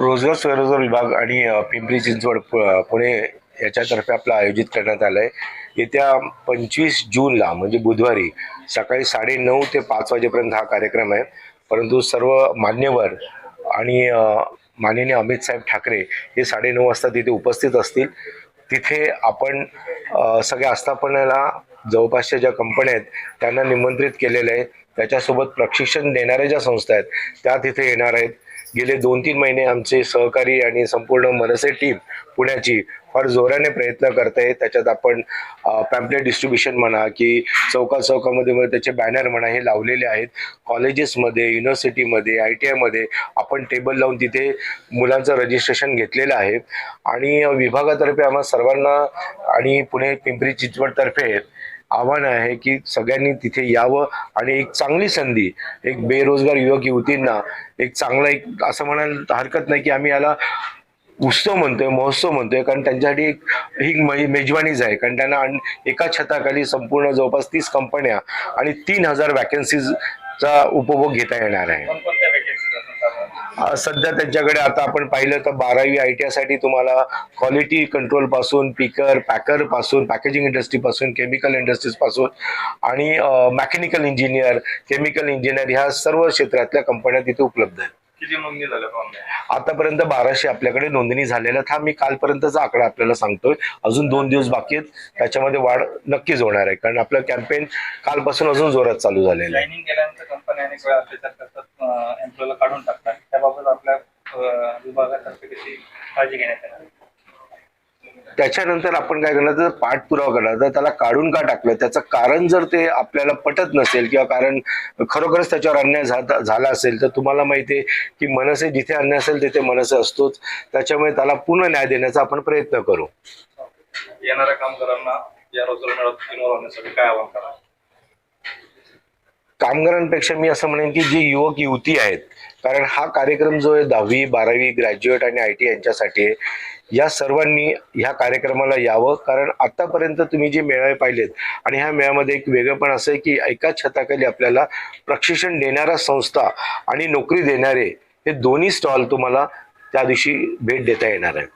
रोजगार स्वयंरोजगार विभाग आणि पिंपरी चिंचवड पु- पुणे याच्यातर्फे आपलं आयोजित करण्यात आलं आहे येत्या पंचवीस जूनला म्हणजे बुधवारी सकाळी साडेनऊ ते पाच वाजेपर्यंत हा कार्यक्रम आहे. परंतु सर्व मान्यवर आणि माननीय अमित साहेब ठाकरे हे साडेनऊ वाजता तिथे उपस्थित असतील. तिथे आपण सगळ्या आस्थापनाला जवळपासच्या ज्या कंपन्या आहेत त्यांना निमंत्रित केलेलं आहे. त्याच्यासोबत प्रशिक्षण देणाऱ्या ज्या संस्था आहेत त्या तिथे येणार आहेत. गेले दोन तीन महिने आमचे सहकारी आणि संपूर्ण मनसे टीम पुण्याची फार जोराने प्रयत्न करत. आहे त्याच्यात आपण पॅम्पलेट डिस्ट्रीब्युशन म्हणा की चौका चौकामध्ये त्याचे बॅनर म्हणा हे लावलेले आहेत. कॉलेजेसमध्ये युनिव्हर्सिटीमध्ये आय टी आयमध्ये आपण टेबल लावून तिथे मुलांचं रजिस्ट्रेशन घेतलेलं आहे. आणि विभागातर्फे आम्हा सर्वांना आणि पुणे पिंपरी चिंचवडतर्फे आव्हान आहे की सगळ्यांनी तिथे यावं आणि एक चांगली संधी एक बेरोजगार युवक युवतींना एक चांगला एक असं म्हणायला हरकत नाही की आम्ही याला उत्सव म्हणतोय महोत्सव म्हणतोय कारण त्यांच्यासाठी एक ही मेजवानीच आहे. कारण त्यांना एका छताखाली संपूर्ण जवळपास तीस कंपन्या आणि तीन हजार वॅकन्सीजचा उपभोग घेता येणार आहे. सध्या त्यांच्याकडे आता आपण पाहिलं तर बारावी आय टी साठी तुम्हाला क्वालिटी कंट्रोलपासून पिकर पॅकरपासून पॅकेजिंग इंडस्ट्री पासून केमिकल इंडस्ट्रीजपासून आणि मेकॅनिकल इंजिनियर केमिकल इंजिनियर ह्या सर्व क्षेत्रातल्या कंपन्या तिथे उपलब्ध आहेत. किती नोंदणी झाल्या ऑनलाईन आतापर्यंत बाराशे आपल्याकडे नोंदणी झालेल्या आहेत. हा मी कालपर्यंतचा आकडा आपल्याला सांगतोय. अजून दोन दिवस बाकी आहेत. त्याच्यामध्ये वाढ नक्कीच होणार आहे. कारण आपलं कॅम्पेन कालपासून अजून जोरात चालू झालेलं आहे. जॉईनिंग कशी काळजी घेण्यात येणार त्याच्यानंतर आपण काय करणार तर पाठपुरावा करणार तर त्याला काढून का टाकलं त्याचं कारण जर ते आपल्याला पटत नसेल किंवा कारण खरोखरच त्याच्यावर अन्याय झाला असेल तर तुम्हाला माहिती आहे की मनसे जिथे अन्याय असेल तिथे मनसे असतोच. त्याच्यामुळे त्याला पूर्ण न्याय देण्याचा आपण प्रयत्न करू. येणाऱ्या कामगारांना या रोजगार मेळाव्यात होण्यासाठी काय आवाहन करा कामगारांपेक्षा मी असं म्हणेन की जी युवक युवती आहेत कारण हा कार्यक्रम जो आहे दहावी बारावी ग्रॅज्युएट आणि आय टी यांच्यासाठी आहे. या सर्वांनी ह्या कार्यक्रमाला यावं. कारण आतापर्यंत तुम्ही जे मेळावे पाहिलेत आणि ह्या मेळ्यामध्ये एक वेगळं पण असं आहे की एका छताखाली आपल्याला प्रशिक्षण देणाऱ्या संस्था आणि नोकरी देणारे हे दोन्ही स्टॉल तुम्हाला त्या दिवशी भेट देता येणार आहे.